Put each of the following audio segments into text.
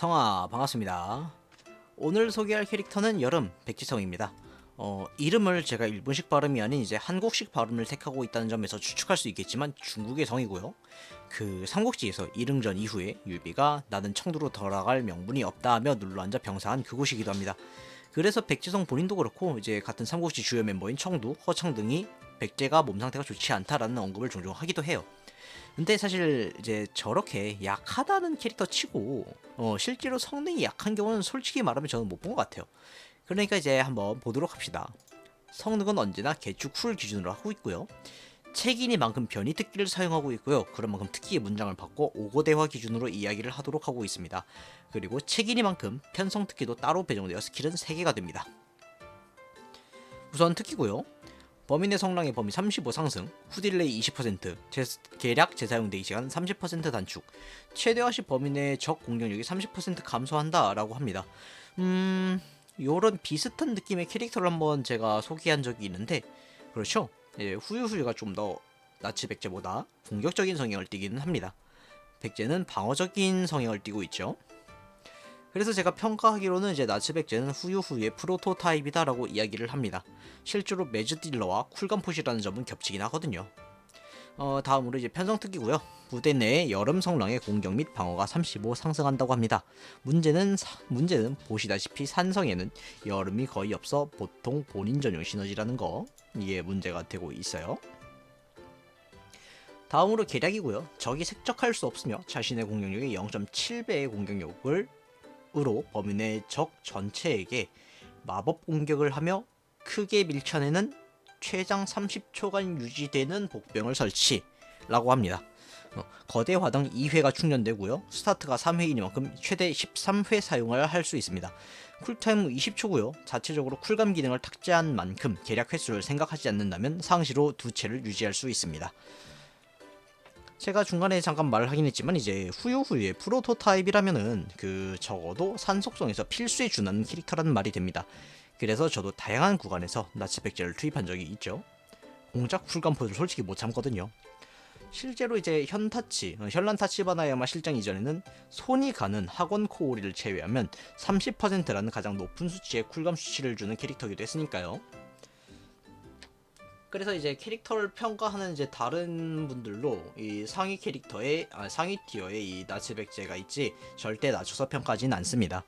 성아 반갑습니다. 오늘 소개할 캐릭터는 여름 백지성입니다. 어, 이름을 제가 일본식 발음이 아닌 이제 한국식 발음을 택하고 있다는 점에서 추측할 수 있겠지만 중국의 성이고요. 그 삼국지에서 이릉전 이후에 유비가 나는 청두로 돌아갈 명분이 없다 하며 눌러앉아 병사한 그곳이기도 합니다. 그래서 백지성 본인도 그렇고 이제 같은 삼국지 주요 멤버인 청두, 허청 등이 백제가 몸 상태가 좋지 않다라는 언급을 종종 하기도 해요. 근데 사실 이제 저렇게 약하다는 캐릭터 치고 어, 실제로 성능이 약한 경우는 솔직히 말하면 저는 못 본 것 같아요. 그러니까 이제 한번 보도록 합시다. 성능은 언제나 개축 쿨 기준으로 하고 있고요. 책이니만큼 변이 특기를 사용하고 있고요. 그런 만큼 특기의 문장을 바꿔 오고대화 기준으로 이야기를 하도록 하고 있습니다. 그리고 책이니만큼 편성 특기도 따로 배정되어 스킬은 3개가 됩니다. 우선 특기고요. 범인의 성랑의 범위 35 상승, 후딜레이 20%, 재, 계략 재사용 대기 시간 30% 단축, 최대화 시 범인의 적 공격력이 30% 감소한다라고 합니다. 음, 요런 비슷한 느낌의 캐릭터를 한번 제가 소개한 적이 있는데, 그렇죠? 예, 후유후유가 좀 더 나치 백제보다 공격적인 성향을 띠기는 합니다. 백제는 방어적인 성향을 띠고 있죠. 그래서 제가 평가하기로는 이제 나츠 백제는 후유후유의 프로토 타입이다라고 이야기를 합니다. 실제로 매즈 딜러와 쿨감 푸시라는 점은 겹치긴 하거든요. 어, 다음으로 이제 편성 특기고요. 부대 내에 여름 성랑의 공격 및 방어가 35 상승한다고 합니다. 문제는 사- 문제는 보시다시피 산성에는 여름이 거의 없어 보통 본인 전용 시너지라는 거 이게 문제가 되고 있어요. 다음으로 계략이고요. 적이 색적할 수 없으며 자신의 공격력의 0.7배의 공격력을 으로 범인의 적 전체에게 마법 공격을 하며 크게 밀쳐내는 최장 30초간 유지되는 복병을 설치라고 합니다. 어, 거대 화당 2회가 충전되고요. 스타트가 3회이니만큼 최대 13회 사용을 할 수 있습니다. 쿨타임 20초고요. 자체적으로 쿨감 기능을 탑재한 만큼 계략 횟수를 생각하지 않는다면 상시로 두 채를 유지할 수 있습니다. 제가 중간에 잠깐 말을 하긴 했지만 이제 후유후유의 프로토 타입이라면은 그 적어도 산속성에서 필수에 준하는 캐릭터라는 말이 됩니다. 그래서 저도 다양한 구간에서 나치 백제를 투입한 적이 있죠. 공작 쿨감포를 솔직히 못 참거든요. 실제로 이제 현타치, 어, 현란 타치바나야마 실장 이전에는 손이 가는 학원 코오리를 제외하면 30%라는 가장 높은 수치의 쿨감 수치를 주는 캐릭터이기도 했으니까요. 그래서 이제 캐릭터를 평가하는 이제 다른 분들로 이 상위 캐릭터의 아, 상위 티어의 이 나치 백제가 있지 절대 낮춰서 평가하진 않습니다.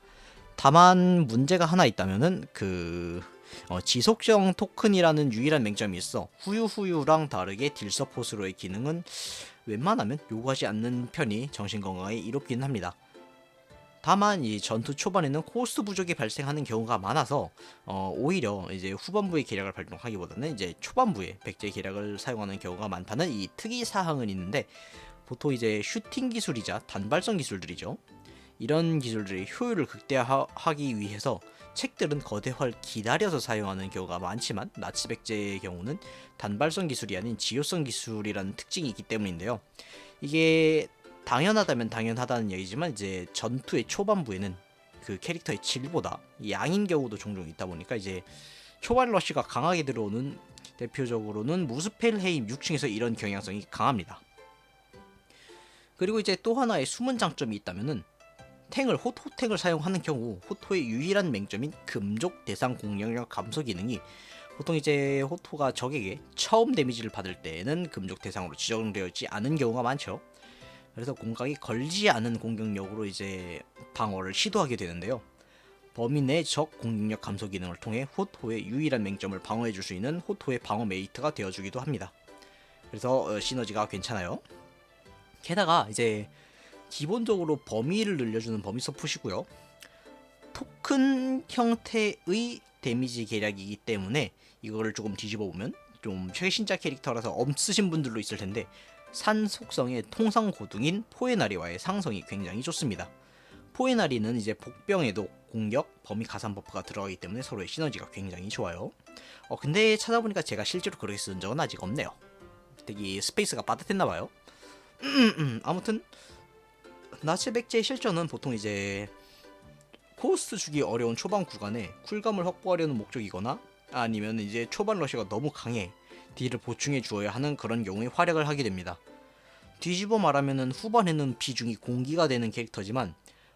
다만 문제가 하나 있다면은 그 어, 지속적 토큰이라는 유일한 맹점이 있어 후유후유랑 다르게 딜 서포스로의 기능은 웬만하면 요구하지 않는 편이 정신 건강에 이롭기는 합니다. 다만 이 전투 초반에는 코스트 부족이 발생하는 경우가 많아서 어, 오히려 이제 후반부의 계략을 발동하기보다는 이제 초반부에 백제 계략을 사용하는 경우가 많다는 이 특이 사항은 있는데 보통 이제 슈팅 기술이자 단발성 기술들이죠. 이런 기술들의 효율을 극대화하기 위해서 책들은 거대화를 기다려서 사용하는 경우가 많지만 나치 백제의 경우는 단발성 기술이 아닌 지효성 기술이라는 특징이 있기 때문인데요. 이게 당연하다면 당연하다는 얘기지만 이제 전투의 초반부에는 그 캐릭터의 질보다 양인 경우도 종종 있다 보니까 이제 초반 러쉬가 강하게 들어오는 대표적으로는 무스펠헤임 6층에서 이런 경향성이 강합니다. 그리고 이제 또 하나의 숨은 장점이 있다면은 탱을 호토탱을 사용하는 경우 호토의 유일한 맹점인 금족 대상 공격력 감소 기능이 보통 이제 호토가 적에게 처음 데미지를 받을 때에는 금족 대상으로 지정되어 있지 않은 경우가 많죠. 그래서 공각이 걸리지 않은 공격력으로 이제 방어를 시도하게 되는데요. 범위 내 적 공격력 감소 기능을 통해 호토의 유일한 맹점을 방어해 줄 수 있는 호토의 방어 메이트가 되어주기도 합니다. 그래서 어, 시너지가 괜찮아요. 게다가 이제 기본적으로 범위를 늘려주는 범위 서폿이고요. 토큰 형태의 데미지 계략이기 때문에 이거를 조금 뒤집어 보면 좀 최신작 캐릭터라서 엄쓰신 분들도 있을 텐데 산 속성의 통상 고둥인 포에나리와의 상성이 굉장히 좋습니다. 포에나리는 이제 복병에도 공격, 범위 가산 버프가 들어가기 때문에 서로의 시너지가 굉장히 좋아요. 어 근데 찾아보니까 제가 실제로 그렇게 쓴 적은 아직 없네요. 되게 스페이스가 빠듯했나봐요. 아무튼 나치 백제의 실전은 보통 이제 코스트 주기 어려운 초반 구간에 쿨감을 확보하려는 목적이거나 아니면 이제 초반 러시가 너무 강해 딜을 보충해 주어야 하는 그런 경우에 활약을 하게 됩니다. 뒤집어 말하면은 후반에는 비중이 공기가 되는 캐릭터지만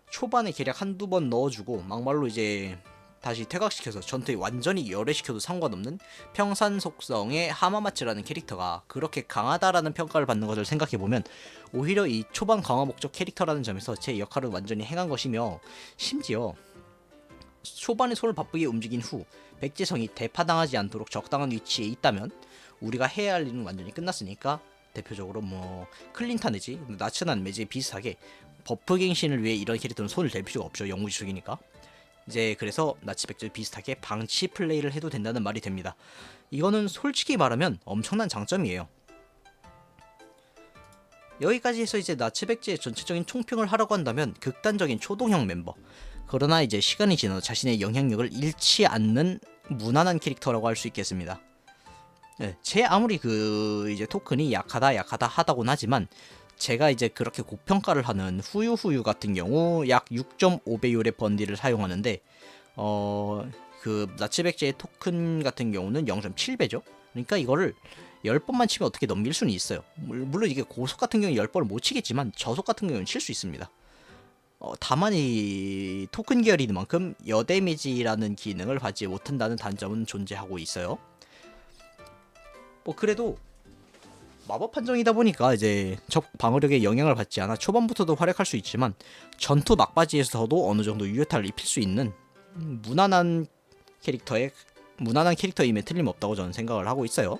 초반에 계략 한두 번 넣어주고 막말로 이제 다시 퇴각시켜서 전투에 완전히 열애시켜도 상관없는 평산 속성의 하마마츠라는 캐릭터가 그렇게 강하다라는 평가를 받는 것을 생각해보면 오히려 이 초반 강화 목적 캐릭터라는 점에서 제 역할을 완전히 행한 것이며 심지어 초반에 손을 바쁘게 움직인 후 백제성이 대파당하지 않도록 적당한 위치에 있다면 우리가 해야 할 일은 완전히 끝났으니까 대표적으로 뭐 클린타 내지 나츠난 매지 비슷하게 버프 갱신을 위해 이런 캐릭터는 손을 댈 필요가 없죠 영구지축이니까. 이제 그래서 나치 백제 비슷하게 방치 플레이를 해도 된다는 말이 됩니다. 이거는 솔직히 말하면 엄청난 장점이에요. 여기까지 해서 이제 나치 백제의 전체적인 총평을 하라고 한다면 극단적인 초동형 멤버. 그러나 이제 시간이 지나도 자신의 영향력을 잃지 않는 무난한 캐릭터라고 할 수 있겠습니다. 네, 제 아무리 그 이제 토큰이 약하다 약하다 하다곤 하지만 제가 이제 그렇게 고평가를 하는 후유후유 같은 경우 약 6.5배율의 번디를 사용하는데 어 그 나치백제의 토큰 같은 경우는 0.7배죠. 그러니까 이거를 10번만 치면 어떻게 넘길 수는 있어요. 물- 물론 이게 고속 같은 경우는 10번을 못 치겠지만 저속 같은 경우는 칠 수 있습니다. 어, 다만 이 토큰 계열인 만큼 여데미지라는 기능을 받지 못한다는 단점은 존재하고 있어요. 뭐 그래도 마법 판정이다 보니까 이제 적 방어력에 영향을 받지 않아 초반부터도 활약할 수 있지만 전투 막바지에서도 어느 정도 유효타를 입힐 수 있는 음, 무난한 캐릭터의 무난한 캐릭터임에 틀림없다고 저는 생각을 하고 있어요.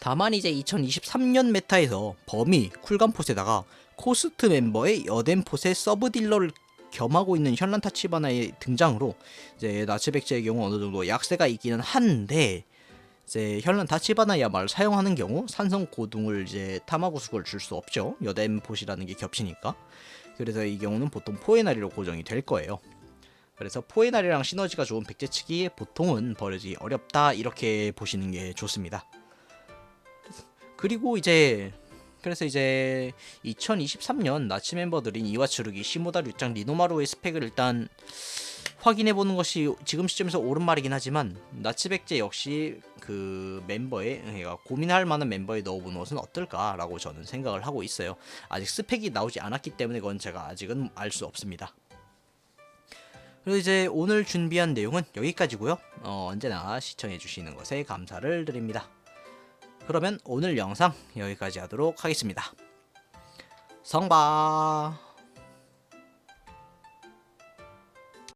다만 이제 2023년 메타에서 범위 쿨감폿에다가 코스트 멤버의 여덴폿의 서브 딜러를 겸하고 있는 현란 타치바나의 등장으로 이제 나츠백제의 경우 어느 정도 약세가 있기는 한데 이제 현란 타치바나야말로 사용하는 경우 산성 고둥을 이제 타마고수를 줄수 없죠. 여덴폿이라는 게 겹치니까. 그래서 이 경우는 보통 포에나리로 고정이 될 거예요. 그래서 포에나리랑 시너지가 좋은 백제치기 보통은 버려지기 어렵다 이렇게 보시는 게 좋습니다. 그리고 이제 그래서 이제 2023년 나치 멤버들인 이와츠루기, 시모다 류짱, 리노마루의 스펙을 일단 확인해 보는 것이 지금 시점에서 옳은 말이긴 하지만 나치 백제 역시 그 멤버에 그러니까 고민할 만한 멤버에 넣어보는 것은 어떨까라고 저는 생각을 하고 있어요. 아직 스펙이 나오지 않았기 때문에 그건 제가 아직은 알 수 없습니다. 그리고 이제 오늘 준비한 내용은 여기까지고요. 어, 언제나 시청해 주시는 것에 감사를 드립니다. 그러면 오늘 영상 여기까지 하도록 하겠습니다. 성바